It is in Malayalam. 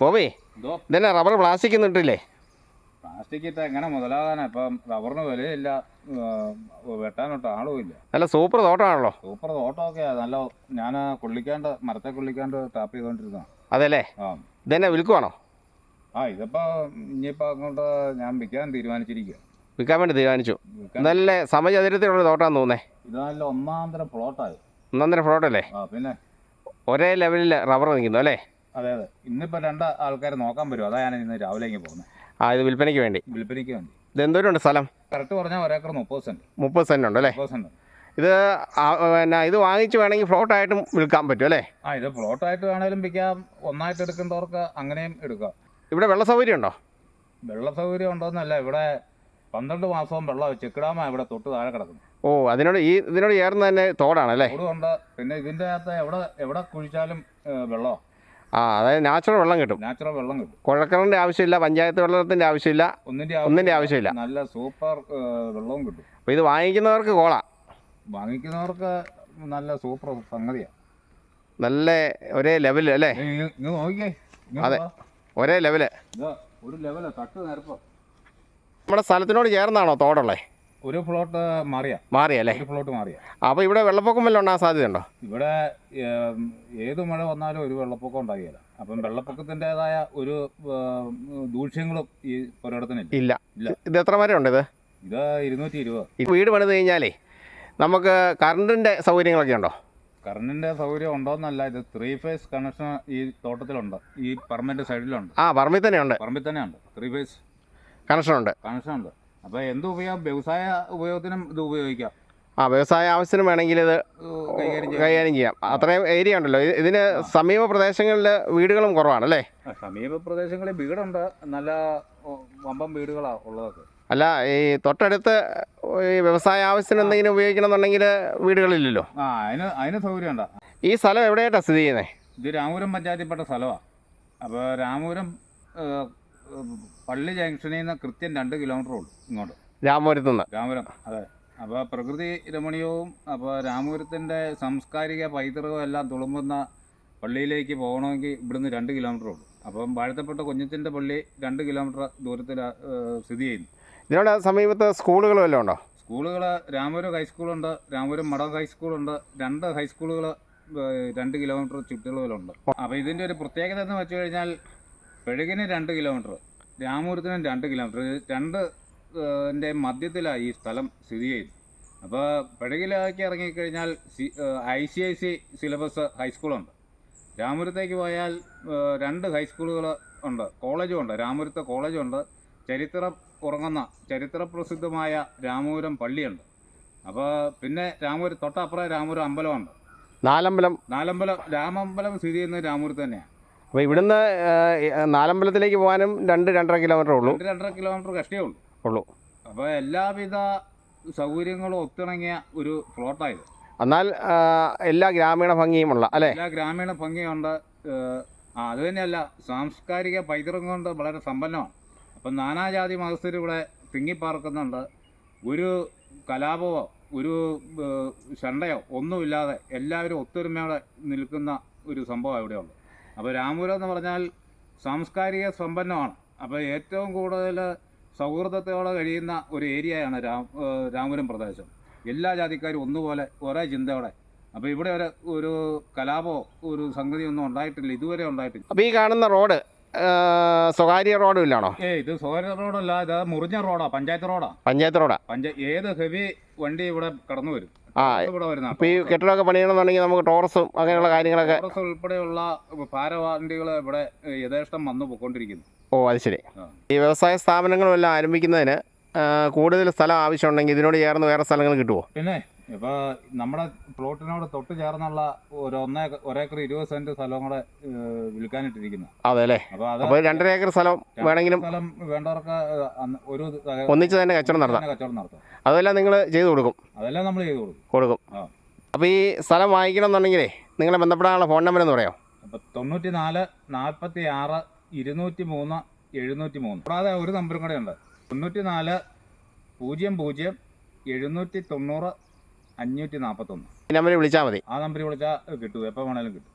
പോവേ ഇതന്നെ റബ്ബർ പ്ലാസ്റ്റിക് നിട്ടില്ലേ പ്ലാസ്റ്റിക് ഇട്ട് എങ്ങനെ മുതലാകാനാ? ഇപ്പം റബ്ബറിന് വിലയില്ല വെട്ടാനൊട്ട് ആളും ഇല്ല. നല്ല സൂപ്പർ തോട്ടമാണല്ലോ. സൂപ്പർ തോട്ടമൊക്കെയാ. നല്ല ഞാൻ കൊള്ളിക്കാണ്ട് മരത്തെ കൊള്ളിക്കാണ്ട് ടാപ്പ് ചെയ്തോണ്ടിരുന്ന അതെല്ലേ? ഇതന്നെ വിൽക്കുവാണോ? ആ ഇതിപ്പോ ഇനിയിപ്പോ അങ്ങോട്ട് ഞാൻ വിൽക്കാൻ തീരുമാനിച്ചിരിക്കുക വിൽക്കാൻ വേണ്ടി തീരുമാനിച്ചു. നല്ല സമചതുരത്തിലുള്ള തോട്ടാന്ന് തോന്നേ ഇത് നല്ല ഒന്നാന്തരം പ്ലോട്ടായി ഒന്നാം തരം പ്ലോട്ടല്ലേ പിന്നെ? ഒരേ ലെവലിൽ റബ്ബർ നിൽക്കുന്നു അല്ലേ? അതെ അതെ. ഇന്നിപ്പോ രണ്ട് ആൾക്കാർ നോക്കാൻ വരും അതാ ഞാൻ ഇന്ന് രാവിലെ ഇങ്ങനെ പോകുന്നത് ആ ഇത് വിൽപ്പനയ്ക്ക് വേണ്ടി. വിൽപ്പനയ്ക്ക് വേണ്ടി. ഇത് എന്തോരമുണ്ട് സ്ഥലം? കറക്റ്റ് പറഞ്ഞാൽ ഒരേക്കർ മുപ്പത് സെന്റ്. മുപ്പത് സെന്റ് ഉണ്ട് അല്ലേ മുപ്പത് സെന്റ്. ഇത് പിന്നെ ഇത് വാങ്ങിച്ച് വേണമെങ്കിൽ ഫ്ലോട്ടായിട്ടും വിൽക്കാൻ പറ്റും അല്ലേ? ആ ഇത് പ്ലോട്ടായിട്ട് വേണേലും വിൽക്കാം. ഒന്നായിട്ട് എടുക്കേണ്ടവർക്ക് അങ്ങനെയും എടുക്കാം. ഇവിടെ വെള്ള സൗകര്യം ഉണ്ടോ? വെള്ള സൗകര്യം ഉണ്ടോന്നല്ല ഇവിടെ പന്ത്രണ്ട് മാസവും വെള്ളം ചെക്കിടാമ ഇവിടെ തൊട്ട് താഴെ കിടക്കുന്നു. ഓ അതിനോട് ഈ ഇതിനോട് ചേർന്ന് തന്നെ തോടാണല്ലേ തോടുണ്ട്. പിന്നെ ഇതിന്റെ അകത്ത് എവിടെ എവിടെ കുഴിച്ചാലും വെള്ളം ആ അതായത് നാച്ചുറൽ വെള്ളം കിട്ടും. നാച്ചുറൽ വെള്ളം കിട്ടും. കുഴക്കറിന്റെ ആവശ്യമില്ല പഞ്ചായത്ത് വെള്ളത്തിന്റെ ആവശ്യമില്ല ഒന്നിന്റെ ആവശ്യമില്ല നല്ല സൂപ്പർ വെള്ളവും കിട്ടും. അപ്പോൾ ഇത് വാങ്ങിക്കുന്നവർക്ക് കോള. വാങ്ങിക്കുന്നവർക്ക് നല്ല സൂപ്പർ സംഗതിയാ. നല്ല ഒരേ ലെവൽ അല്ലേ? അതെ. ഒരേ ലെവൽ ഒരു ലെവല തട്ട് നിരപ്പം. നമ്മുടെ സ്ഥലത്തിനോട് ചേർന്നാണോ തോടുള്ളത് ഒരു ഫ്ലോട്ട് മാറിയാ. മാറിയല്ലേ ഒരു ഫ്ലോട്ട് മാറിയ. അപ്പോൾ ഇവിടെ വെള്ളപ്പൊക്കം വല്ലതും ഉണ്ടാകാൻ സാധ്യതയുണ്ടോ? ഇവിടെ ഏത് മഴ വന്നാലും ഒരു വെള്ളപ്പൊക്കം ഉണ്ടാകില്ല. അപ്പം വെള്ളപ്പൊക്കത്തിന്റെതായ ഒരു ദൂഷ്യങ്ങളും ഈ ഒരിടത്തിന് ഇല്ല. ഇത് എത്ര മരം ഉണ്ട് ഇത്? ഇത് ഇരുന്നൂറ്റി ഇരുപത് വീട് പണിത് കഴിഞ്ഞാലേ നമുക്ക് കറണ്ടിന്റെ സൗകര്യങ്ങളൊക്കെ ഉണ്ടോ? കറണ്ടിന്റെ സൗകര്യം ഉണ്ടോന്നല്ല ഇത് ത്രീ ഫേസ് കണക്ഷൻ ഈ തോട്ടത്തിലുണ്ട്. ഈ പറമ്പിന്റെ സൈഡിലുണ്ട്. ആ പറമ്പിൽ തന്നെ ഉണ്ട് പറമ്പിൽ തന്നെയുണ്ട്. ത്രീ ഫേസ് കണക്ഷൻ ഉണ്ട്. കണക്ഷൻ ഉണ്ട്. അപ്പോൾ എന്ത് ഉപയോഗം? വ്യവസായ ഉപയോഗത്തിനും ഇത് ഉപയോഗിക്കാം. ആ വ്യവസായ ആവശ്യത്തിന് വേണമെങ്കിൽ ഇത് കൈകാര്യം ചെയ്യാം. അത്രയും ഏരിയ ഉണ്ടല്ലോ. ഇത് ഇതിന് സമീപ പ്രദേശങ്ങളിൽ വീടുകളും കുറവാണ് അല്ലേ സമീപ പ്രദേശങ്ങളിൽ വീടുണ്ട്. നല്ല വമ്പം വീടുകളാണ് ഉള്ളതൊക്കെ. അല്ല ഈ തൊട്ടടുത്ത് ഈ വ്യവസായ ആവശ്യത്തിന് എന്തെങ്കിലും ഉപയോഗിക്കണമെന്നുണ്ടെങ്കിൽ വീടുകളില്ലല്ലോ? ആ അതിന് അതിന് സൗകര്യമുണ്ട് ഈ സ്ഥലം എവിടെയായിട്ടാണ് സ്ഥിതി ചെയ്യുന്നത് ഇത് രാമപുരം പഞ്ചായത്തിൽപ്പെട്ട സ്ഥലമാണ് അപ്പോൾ രാമപുരം പള്ളി ജംഗ്ഷനിൽ നിന്ന് കൃത്യം രണ്ട് കിലോമീറ്റർ ഉള്ളൂ ഇങ്ങോട്ട്. രാമപുരത്തു നിന്ന്? രാമപുരം. അതെ. അപ്പോൾ പ്രകൃതി രമണീയവും അപ്പോൾ രാമപുരത്തിന്റെ സാംസ്കാരിക പൈതൃകവും എല്ലാം തുളുമ്പുന്ന പള്ളിയിലേക്ക് പോകണമെങ്കിൽ ഇവിടുന്ന് രണ്ട് കിലോമീറ്റർ ഉള്ളൂ. അപ്പം വാഴത്തപ്പെട്ട കുഞ്ഞത്തിന്റെ പള്ളി രണ്ട് കിലോമീറ്റർ ദൂരത്തിൽ സ്ഥിതി ചെയ്യുന്നു. ഇതിനോട് സമീപത്ത് സ്കൂളുകൾ വല്ലതും ഉണ്ടോ? സ്കൂളുകൾ രാമപുരം ഹൈസ്കൂളുണ്ട് രാമപുരം മഠം ഹൈസ്കൂളുണ്ട് രണ്ട് ഹൈസ്കൂളുകൾ രണ്ട് കിലോമീറ്റർ ചുറ്റളവിലുണ്ട് അപ്പോൾ ഇതിന്റെ ഒരു പ്രത്യേകത എന്ന് വെച്ച് കഴിഞ്ഞാൽ പെഴുകിന് രണ്ട് കിലോമീറ്റർ രാമപുരത്തിനും രണ്ട് കിലോമീറ്റർ രണ്ട് ന്റെ മധ്യത്തിലാണ് ഈ സ്ഥലം സ്ഥിതി ചെയ്യുന്നത്. അപ്പോൾ പെഴുകിലേക്ക് ഇറങ്ങിക്കഴിഞ്ഞാൽ C I C I C syllabus ഹൈസ്കൂളുണ്ട്. രാമപുരത്തേക്ക് പോയാൽ രണ്ട് ഹൈസ്കൂളുകൾ ഉണ്ട് കോളേജും ഉണ്ട്. രാമപുരത്തെ കോളേജുണ്ട്. ചരിത്ര ഉറങ്ങുന്ന ചരിത്ര പ്രസിദ്ധമായ രാമപുരം പള്ളിയുണ്ട്. അപ്പോൾ പിന്നെ രാമപുരം തൊട്ടപ്പുറം രാമപുരം അമ്പലമുണ്ട്. നാലമ്പലം. നാലമ്പലം രാമമ്പലം സ്ഥിതി ചെയ്യുന്നത് രാമപുരത്ത് തന്നെയാണ് അപ്പോൾ ഇവിടുന്ന് നാലമ്പലത്തിലേക്ക് പോകാനും രണ്ട് രണ്ടര കിലോമീറ്റർ ഉള്ളൂ. രണ്ട് രണ്ടര കിലോമീറ്റർ കഷ്ടേ ഉള്ളൂ. ഉള്ളൂ. അപ്പോൾ എല്ലാവിധ സൗകര്യങ്ങളും ഒത്തിണങ്ങിയ ഒരു പ്ലോട്ടായത്. എന്നാൽ എല്ലാ ഗ്രാമീണ ഭംഗിയുമുള്ള അല്ലേ? എല്ലാ ഗ്രാമീണ ഭംഗിയുണ്ട് അത് തന്നെയല്ല സാംസ്കാരിക പൈതൃകം കൊണ്ട് വളരെ സമ്പന്നമാണ്. അപ്പം നാനാജാതി മതസ്ഥർ ഇവിടെ തിങ്ങിപ്പാർക്കുന്നുണ്ട്. ഒരു കലാപമോ ഒരു ശണ്ടയോ ഒന്നുമില്ലാതെ എല്ലാവരും ഒത്തൊരുമയോടെ നിൽക്കുന്ന ഒരു സംഭവം ഇവിടെയുള്ളത് അപ്പോൾ രാമപുരം എന്ന് പറഞ്ഞാൽ സാംസ്കാരിക സമ്പന്നമാണ്. അപ്പോൾ ഏറ്റവും കൂടുതൽ സൗഹൃദത്തോടെ കഴിയുന്ന ഒരു ഏരിയയാണ് രാം രാമപുരം പ്രദേശം. എല്ലാ ജാതിക്കാരും ഒന്നുപോലെ ഒരേ ചിന്തയോടെ. അപ്പോൾ ഇവിടെ ഒരു ഒരു കലാപമോ ഒരു സംഗതിയൊന്നും ഉണ്ടായിട്ടില്ല ഇതുവരെ ഉണ്ടായിട്ടില്ല. അപ്പോൾ ഈ കാണുന്ന റോഡ് സ്വകാര്യ റോഡും ഇല്ലാണോ? ഏ ഇത് സ്വകാര്യ റോഡല്ല ഇത് മുറിഞ്ഞ റോഡാ പഞ്ചായത്ത് റോഡാ. പഞ്ചായത്ത് റോഡാ. പഞ്ചായത്ത് ഏത് ഹെവി വണ്ടി ഇവിടെ കടന്നു വരും? ആ ഇപ്പൊ ഈ കെട്ടിടമൊക്കെ പണിയണമെന്നുണ്ടെങ്കിൽ നമുക്ക് ടോറസും അങ്ങനെയുള്ള കാര്യങ്ങളൊക്കെ ടോറസ് ഉൾപ്പെടെയുള്ള ഭാരവാഹികൾ ഇവിടെ യഥേഷ്ടം വന്നു പോയിക്കൊണ്ടിരിക്കുന്നു. ഓ അത് ശരി. ഈ വ്യവസായ സ്ഥാപനങ്ങളും എല്ലാം ആരംഭിക്കുന്നതിന് കൂടുതൽ സ്ഥലം ആവശ്യമുണ്ടെങ്കിൽ ഇതിനോട് ചേർന്ന് വേറെ സ്ഥലങ്ങൾ കിട്ടുമോ പിന്നെ ഇപ്പൊ നമ്മുടെ പ്ലോട്ടിനോട് തൊട്ട് ചേർന്നുള്ള ഒരു ഒന്നേ ഒരേക്കർ ഇരുപത് സെന്റ് സ്ഥലവും കൂടെ വിൽക്കാനിട്ടിരിക്കുന്നു. അതെ അല്ലേ അപ്പോൾ രണ്ടര ഏക്കർ സ്ഥലം വേണമെങ്കിലും സ്ഥലം വേണ്ടവർക്ക് ഒരു ഒന്നിച്ച് തന്നെ കച്ചവടം നടത്താം. കച്ചവടം നടത്താം. അതെല്ലാം നിങ്ങൾ ചെയ്തു കൊടുക്കും? അതെല്ലാം നമ്മൾ ചെയ്തു കൊടുക്കും. കൊടുക്കും. അപ്പൊ അപ്പോൾ ഈ സ്ഥലം വാങ്ങിക്കണം എന്നുണ്ടെങ്കിലേ നിങ്ങളെ ബന്ധപ്പെടാനുള്ള ഫോൺ നമ്പർ എന്ന് പറയാമോ? അപ്പൊ തൊണ്ണൂറ്റി നാല് നാൽപ്പത്തി ആറ് ഇരുന്നൂറ്റി മൂന്ന് എഴുന്നൂറ്റി മൂന്ന് കൂടാതെ ഒരു നമ്പറും കൂടെ ഉണ്ട്. തൊണ്ണൂറ്റി നാല് പൂജ്യം പൂജ്യം എഴുന്നൂറ്റി തൊണ്ണൂറ് അഞ്ഞൂറ്റി നാൽപ്പത്തൊന്ന് നമ്പറിൽ വിളിച്ചാൽ മതി. ആ നമ്പറിൽ വിളിച്ചാൽ കിട്ടും. എപ്പോൾ വേണേലും കിട്ടും.